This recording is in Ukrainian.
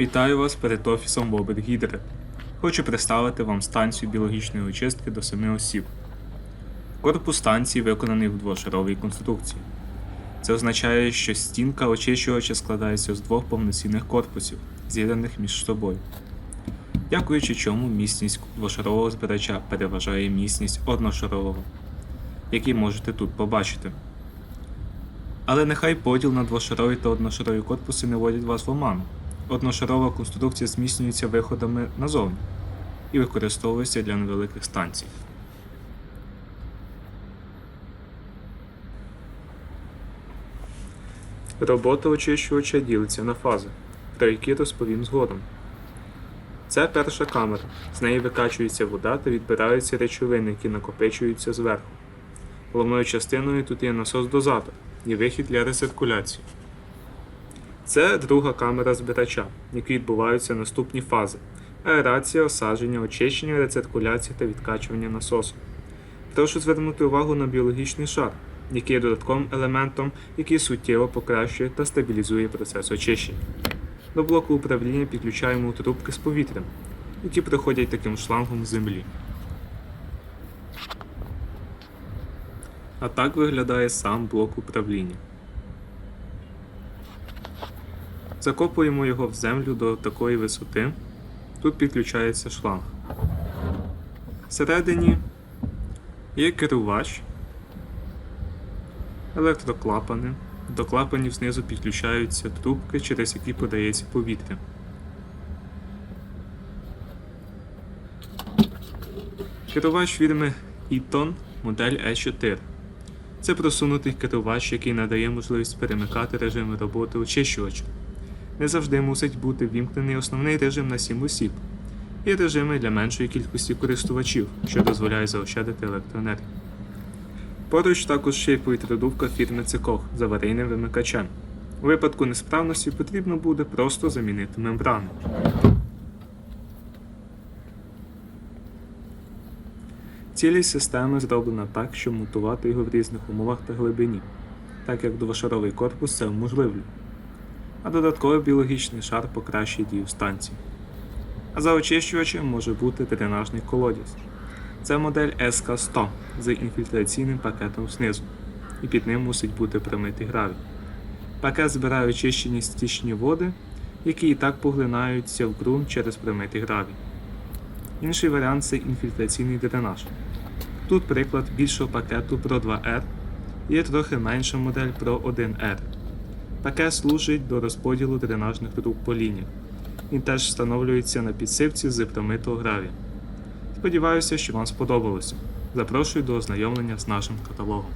Вітаю вас перед офісом Бобер Гідри. Хочу представити вам станцію біологічної очистки до 7 осіб. Корпус станції виконаний в двошаровій конструкції. Це означає, що стінка очищувача складається з двох повноцінних корпусів, з'єднаних між собою. Дякуючи чому міцність двошарового збирача переважає міцність одношарового, який можете тут побачити. Але нехай поділ на двошарові та одношарові корпуси не вводять вас в оману. Одношарова конструкція зміцнюється виходами назовні і використовується для невеликих станцій. Робота очищувача ділиться на фази, про які розповім згодом. Це перша камера. З неї викачується вода та відбираються речовини, які накопичуються зверху. Головною частиною тут є насос-дозатор і вихід для рециркуляції. Це друга камера збирача, в якій відбуваються наступні фази: аерація, осадження, очищення, рециркуляція та відкачування насосу. Прошу звернути увагу на біологічний шар, який є додатковим елементом, який суттєво покращує та стабілізує процес очищення. До блоку управління підключаємо трубки з повітрям, які проходять таким шлангом землі. А так виглядає сам блок управління. Закопуємо його в землю до такої висоти. Тут підключається шланг. Всередині є керувач, електроклапани. До клапанів знизу підключаються трубки, через які подається повітря. Керувач фірми Eaton модель E4. Це просунутий керувач, який надає можливість перемикати режими роботи очищувача. Не завжди мусить бути вімкнений основний режим на 7 осіб і режими для меншої кількості користувачів, що дозволяє заощадити електроенергію. Поруч також ще й повітродувка фірми Цикох з аварійним вимикачем. У випадку несправності потрібно буде просто замінити мембрану. Цілість системи зроблена так, щоб монтувати його в різних умовах та глибині, так як двошаровий корпус це уможливлює. А додатковий біологічний шар покращує дію станції. А за очищувачем може бути дренажний колодязь. Це модель СК100 з інфільтраційним пакетом знизу, і під ним мусить бути промитий гравій. Пакет збирає очищені стічні води, які і так поглинаються в ґрунт через промитий гравій. Інший варіант це інфільтраційний дренаж. Тут приклад більшого пакету Pro 2R, є трохи менша модель Pro 1R. Пакет служить до розподілу дренажних труб по лініях. Він теж встановлюється на підсипці з ГРАВІ. Сподіваюся, що вам сподобалося. Запрошую до ознайомлення з нашим каталогом.